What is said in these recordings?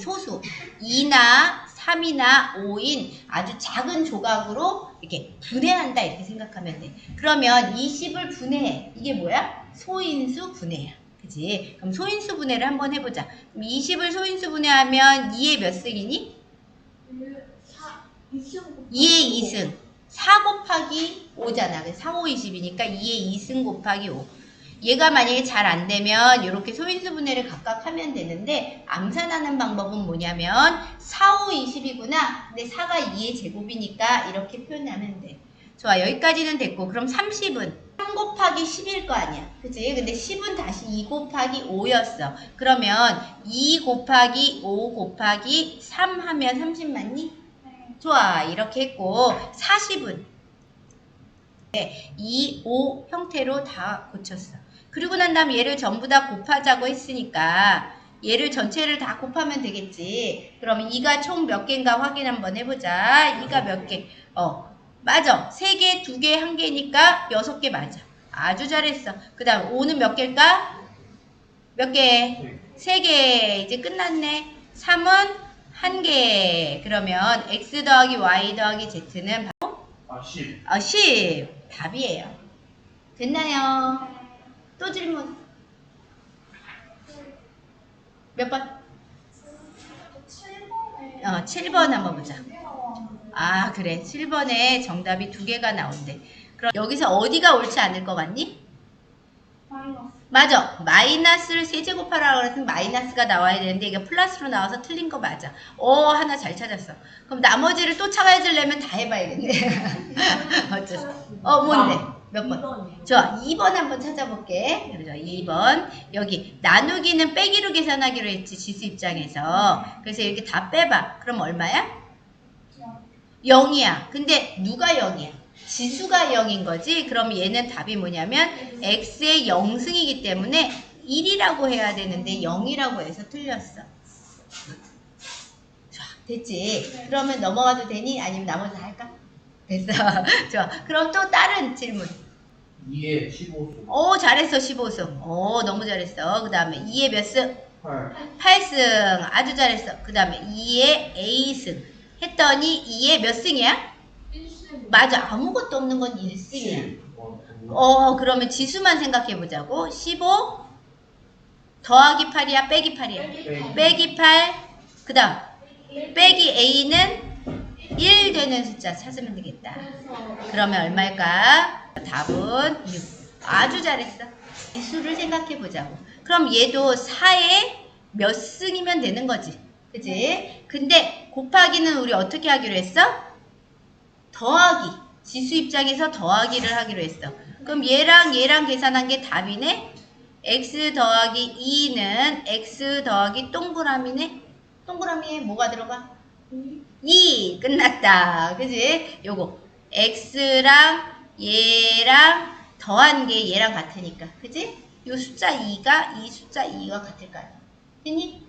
소수 2나 3이나 5인 아주 작은 조각으로 이렇게 분해한다 이렇게 생각하면 돼. 그러면 20을 분해해. 이게 뭐야? 소인수 분해야. 그지? 그럼 소인수 분해를 한번 해보자. 그럼 20을 소인수 분해하면 2의 몇 승이니? 2의 2승. 4 곱하기 5잖아. 그래서 3, 5, 20이니까 2의 2승 곱하기 5. 얘가 만약에 잘 안 되면 이렇게 소인수 분해를 각각 하면 되는데 암산하는 방법은 뭐냐면 4, 5, 20이구나. 근데 4가 2의 제곱이니까 이렇게 표현하면 돼. 좋아. 여기까지는 됐고 그럼 30은 3 곱하기 10일 거 아니야. 그치? 근데 10은 다시 2 곱하기 5였어. 그러면 2 곱하기 5 곱하기 3 하면 30 맞니? 좋아. 이렇게 했고 40은 2, 5 형태로 다 고쳤어. 그리고 난 다음에 얘를 전부 다 곱하자고 했으니까 얘를 전체를 다 곱하면 되겠지. 그러면 2가 총 몇 개인가 확인 한번 해보자. 2가 몇 개? 어, 맞아. 3개, 2개, 1개니까 6개 맞아. 아주 잘했어. 그 다음 5는 몇 개일까? 몇 개? 3개. 이제 끝났네. 3은 1개. 그러면 x 더하기 y 더하기 z는 바로 아, 10. 어, 10. 답이에요. 됐나요? 또 질문. 몇 번? 어, 7번 한번 보자. 아, 그래. 7번에 정답이 두 개가 나온대. 그럼 여기서 어디가 옳지 않을 것 같니? 맞아. 마이너스를 세제곱하라고 그랬으면 마이너스가 나와야 되는데 이게 플러스로 나와서 틀린 거 맞아. 어, 하나 잘 찾았어. 그럼 나머지를 또 찾아주려면 다 해봐야겠네. 어쩌 어, 뭔데? 몇 번? 좋아. 2번 한번 찾아볼게. 그죠? 2번. 여기 나누기는 빼기로 계산하기로 했지. 지수 입장에서. 그래서 이렇게 다 빼봐. 그럼 얼마야? 0 이야. 근데 누가 0이야? 지수가 0인 거지. 그럼 얘는 답이 뭐냐면 x의 0승이기 때문에 1이라고 해야 되는데 0이라고 해서 틀렸어. 좋아. 됐지? 그러면 넘어가도 되니? 아니면 나머지 다 할까? 됐어. 좋아. 그럼 또 다른 질문. 2에 15수. 오, 잘했어. 15승. 오, 너무 잘했어. 그 다음에 2의 몇 승? 8. 8승. 아주 잘했어. 그 다음에 2의 A승. 했더니 2의 몇 승이야? 맞아. 아무것도 없는 건 1승이야. 7. 어, 어, 그러면 지수만 생각해 보자고. 15 더하기 8이야, 빼기 8이야. 빼기. 빼기 8. 그 다음, 빼기 A는 1 되는 숫자 찾으면 되겠다. 그러면 얼마일까? 답은 6. 아주 잘했어. 지수를 생각해 보자고. 그럼 얘도 4에 몇 승이면 되는 거지. 그지? 근데 곱하기는 우리 어떻게 하기로 했어? 더하기. 지수 입장에서 더하기를 하기로 했어. 그럼 얘랑 얘랑 계산한 게 답이네? x 더하기 2는 x 더하기 동그라미네? 동그라미에 뭐가 들어가? 2 끝났다. 그지? 요거 x랑 얘랑 더한 게 얘랑 같으니까. 그지? 요 숫자 2가 이 숫자 2가 같을 거 아니야. 됐니?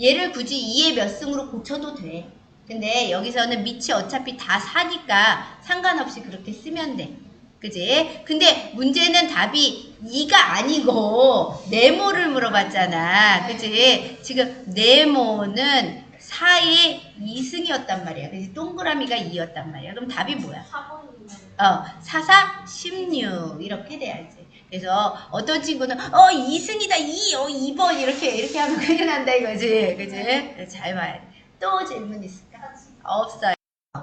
얘를 굳이 2의 몇 승으로 고쳐도 돼. 근데 여기서는 밑이 어차피 다 4니까 상관없이 그렇게 쓰면 돼. 그지? 근데 문제는 답이 2가 아니고 네모를 물어봤잖아. 그지? 지금 네모는 4의 2승이었단 말이야. 그지? 동그라미가 2였단 말이야. 그럼 답이 뭐야? 어, 4, 4, 16 이렇게 돼야지. 그래서 어떤 친구는 어 2승이다 2, 어 2번 이렇게 이렇게 하면 큰일 난다 이거지. 그지? 잘 봐야 돼. 또 질문 있을까? 없어요.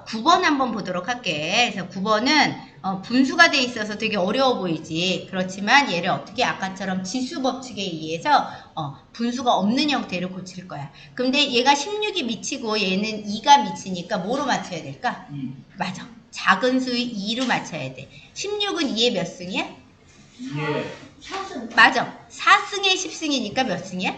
9번 한번 보도록 할게. 그래서 9번은 어, 분수가 돼 있어서 되게 어려워 보이지. 그렇지만 얘를 어떻게 아까처럼 지수 법칙에 의해서 어, 분수가 없는 형태로 고칠 거야. 근데 얘가 16이 미치고 얘는 2가 미치니까 뭐로 맞춰야 될까? 2. 맞아. 작은 수의 2로 맞춰야 돼. 16은 2의 몇 승이야? 2에 맞아. 4승의 10승이니까 몇 승이야?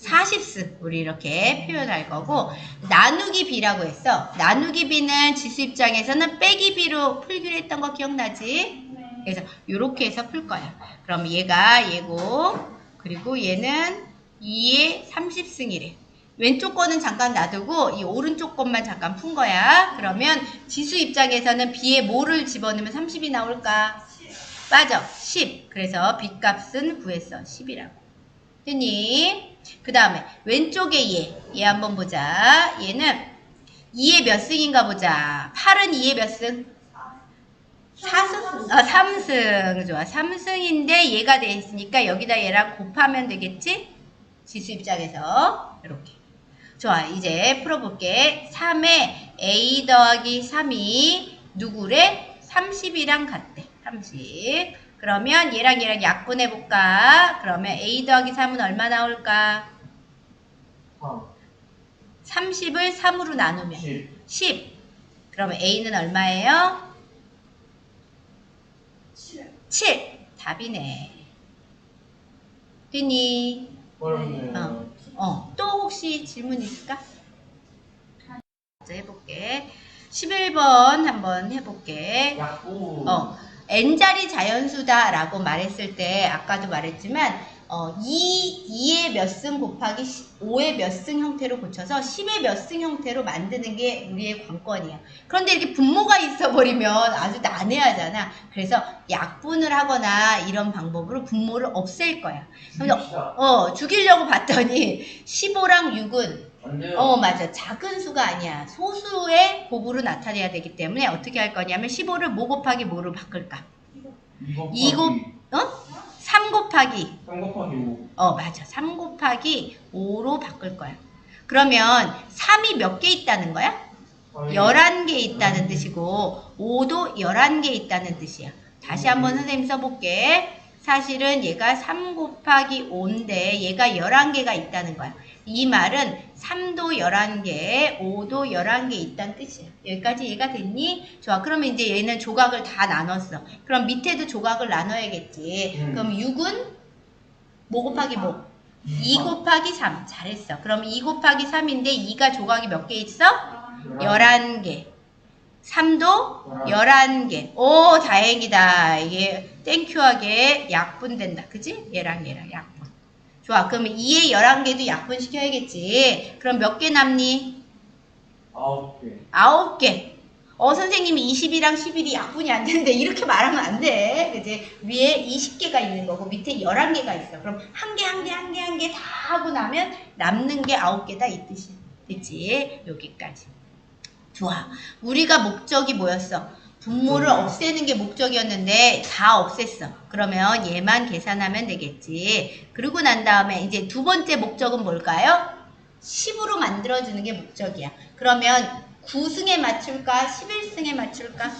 40승. 우리 이렇게 표현할 거고 나누기 b라고 했어. 나누기 b는 지수 입장에서는 빼기 b로 풀기로 했던 거 기억나지? 그래서 이렇게 해서 풀 거야. 그럼 얘가 얘고 그리고 얘는 2의 30승이래. 왼쪽 거는 잠깐 놔두고 이 오른쪽 것만 잠깐 푼 거야. 그러면 지수 입장에서는 b에 뭐를 집어넣으면 30이 나올까? 맞아. 10. 그래서 b 값은 구했어. 10이라고. 됐니? 그 다음에 왼쪽에 얘. 얘 한번 보자. 얘는 2의 몇 승인가 보자. 8은 2의 몇 승? 4승? 아, 3승. 좋아. 3승인데 얘가 돼 있으니까 여기다 얘랑 곱하면 되겠지? 지수 입장에서. 이렇게. 좋아. 이제 풀어볼게. 3에 a 더하기 3이 누구래? 30이랑 같대. 30. 그러면 얘랑 얘랑 약분해볼까? 그러면 a 더하기 3은 얼마 나올까? 3 30을 3으로 나누면 10 10. 그러면 a는 얼마예요? 7. 답이네. 됐니? 어. 어, 또 혹시 질문 있을까? 먼저 해볼게. 11번 한번 해볼게. 어, n자리 자연수다라고 말했을 때 아까도 말했지만 어, 2, 2의 몇 승 곱하기 5의 몇 승 형태로 고쳐서 10의 몇 승 형태로 만드는 게 우리의 관건이야. 그런데 이렇게 분모가 있어 버리면 아주 난해하잖아. 그래서 약분을 하거나 이런 방법으로 분모를 없앨 거야. 그래서 어, 죽이려고 봤더니 15랑 6은 안 돼요 어, 맞아. 작은 수가 아니야. 소수의 곱으로 나타내야 되기 때문에 어떻게 할 거냐면 15를 뭐 곱하기 뭐로 바꿀까? 이거 이 곱, 어? 3 곱하기, 3 곱하기 5 어, 맞아. 3 곱하기 5로 바꿀 거야. 그러면 3이 몇 개 있다는 거야? 11개 있다는 뜻이고, 5도 11개 있다는 뜻이야. 다시 한번 선생님 써볼게. 사실은 얘가 3 곱하기 5인데 얘가 11개가 있다는 거야. 이 말은 3도 11개, 5도 11개 있다는 뜻이야. 여기까지 이해가 됐니? 좋아. 그러면 이제 얘는 조각을 다 나눴어. 그럼 밑에도 조각을 나눠야겠지. 음. 그럼 6은 뭐 곱하기 뭐? 2 곱하기 3. 잘했어. 그럼 2 곱하기 3인데 2가 조각이 몇 개 있어? 11개. 3도 11개. 오, 다행이다. 이게 땡큐하게 약분된다. 그지? 얘랑 얘랑 약분. 좋아. 그러면 2에 11개도 약분시켜야겠지. 그럼 몇 개 남니? 9개 9개. 어, 선생님이 20이랑 11이 약분이 안 되는데 이렇게 말하면 안 돼. 그지? 위에 20개가 있는 거고 밑에 11개가 있어. 그럼 한 개, 한 개, 한 개, 한 개 다 하고 나면 남는 게 9개다 이 뜻이야. 됐지? 여기까지. 좋아. 우리가 목적이 뭐였어? 분모를 없애는 게 목적이었는데 다 없앴어. 그러면 얘만 계산하면 되겠지. 그러고 난 다음에 이제 두 번째 목적은 뭘까요? 10으로 만들어주는 게 목적이야. 그러면 9승에 맞출까? 11승에 맞출까?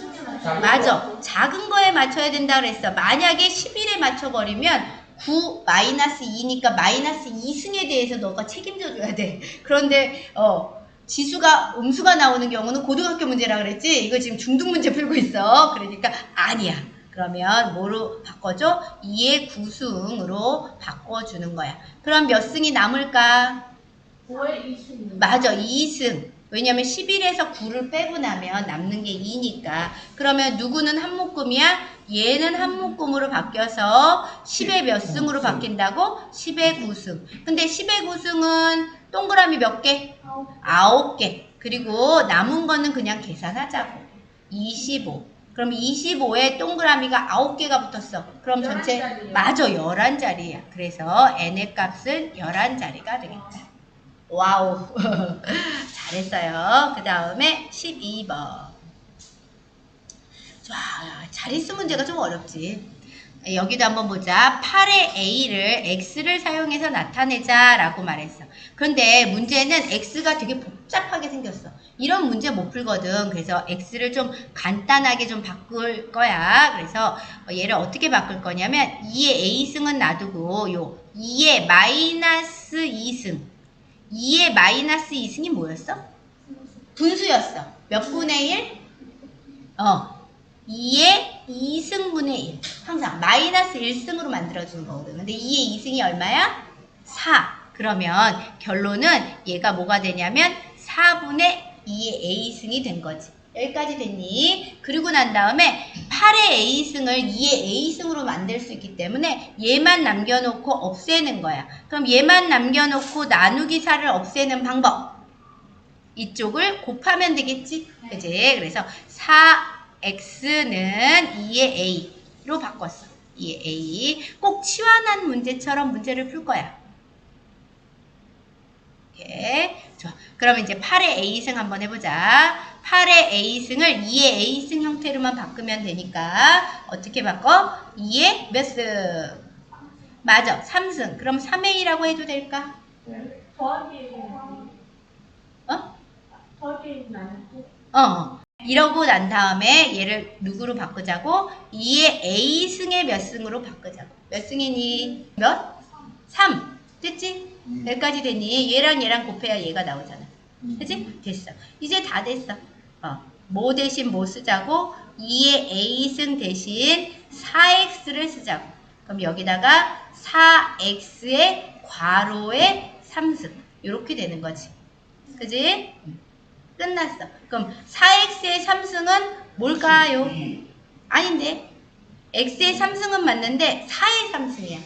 맞아. 작은 거에 맞춰야 된다 그랬어. 만약에 11에 맞춰버리면 9 마이너스 2니까 마이너스 2승에 대해서 너가 책임져 줘야 돼. 그런데 어 지수가 음수가 나오는 경우는 고등학교 문제라 그랬지. 이거 지금 중등 문제 풀고 있어. 그러니까 아니야. 그러면 뭐로 바꿔줘? 2의 9승으로 바꿔주는 거야. 그럼 몇 승이 남을까? 5의 20. 맞아, 2승. 왜냐면 11에서 9를 빼고 나면 남는 게 2니까. 그러면 누구는 한 묶음이야? 얘는 한 묶음으로 바뀌어서 10의 몇 승으로 바뀐다고? 10의 9승. 근데 10의 9승은 동그라미 몇 개? 9개. 그리고 남은 거는 그냥 계산하자고. 25. 그럼 25에 동그라미가 9개가 붙었어. 그럼 전체 11자리예요. 맞아 11자리야. 그래서 n의 값은 11자리가 되겠다. 와우. 잘했어요. 그 다음에 12번. 좋아. 자릿수 문제가 좀 어렵지. 여기도 한번 보자. 8의 a를 x를 사용해서 나타내자 라고 말했어. 그런데 문제는 x가 되게 복잡하게 생겼어. 이런 문제 못 풀거든. 그래서 x를 좀 간단하게 좀 바꿀 거야. 그래서 얘를 어떻게 바꿀 거냐면 2의 a승은 놔두고 요 2의 마이너스 2승 2의 마이너스 2승이 뭐였어? 분수였어. 몇 분의 1? 어. 2의 2승분의 1. 항상 마이너스 1승으로 만들어주는 거거든. 근데 2의 2승이 얼마야? 4. 그러면 결론은 얘가 뭐가 되냐면 4분의 2의 a승이 된 거지. 여기까지 됐니? 그리고 난 다음에 8의 a승을 2의 a승으로 만들 수 있기 때문에 얘만 남겨놓고 없애는 거야. 그럼 얘만 남겨놓고 나누기 4를 없애는 방법. 이쪽을 곱하면 되겠지? 그지? 그래서 4x는 2의 a로 바꿨어. 2의 a. 꼭 치환한 문제처럼 문제를 풀 거야. 이렇게. 좋아. 그럼 이제 8의 A승 한번 해보자. 8의 A승을 2의 A승 형태로만 바꾸면 되니까 어떻게 바꿔? 2의 몇 승? 맞아. 3승. 그럼 3A라고 해도 될까? 네. 더하기 어? 더하기 나누고 어. 이러고 난 다음에 얘를 누구로 바꾸자고? 2의 A승의 몇 승으로 바꾸자고. 몇 승이니? 몇? 3. 됐지? 음. 여기까지 됐니? 얘랑 얘랑 곱해야 얘가 나오잖아. 음. 그치? 됐어. 이제 다 됐어. 어. 뭐 대신 뭐 쓰자고? 2의 A승 대신 4X를 쓰자고. 그럼 여기다가 4X의 괄호의 3승. 이렇게 되는 거지. 그지? 음. 끝났어. 그럼 4X의 3승은 뭘까요? 아닌데. X의 3승은 맞는데 4의 3승이야.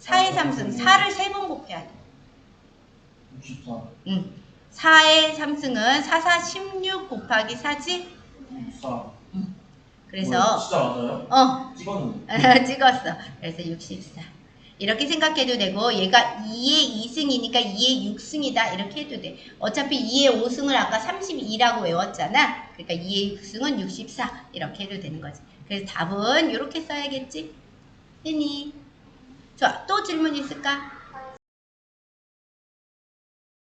4의 3승. 4를 3번 곱해야 돼. 64. 응. 4의 3승은 4, 4, 16 곱하기 4지? 64. 그래서, 진짜 맞아요? 어, 찍었는데. 찍었어. 그래서 64. 이렇게 생각해도 되고, 얘가 2의 2승이니까 2의 6승이다. 이렇게 해도 돼. 어차피 2의 5승을 아까 32라고 외웠잖아. 그러니까 2의 6승은 64. 이렇게 해도 되는 거지. 그래서 답은 이렇게 써야겠지? 했니? 좋아. 또 질문 있을까?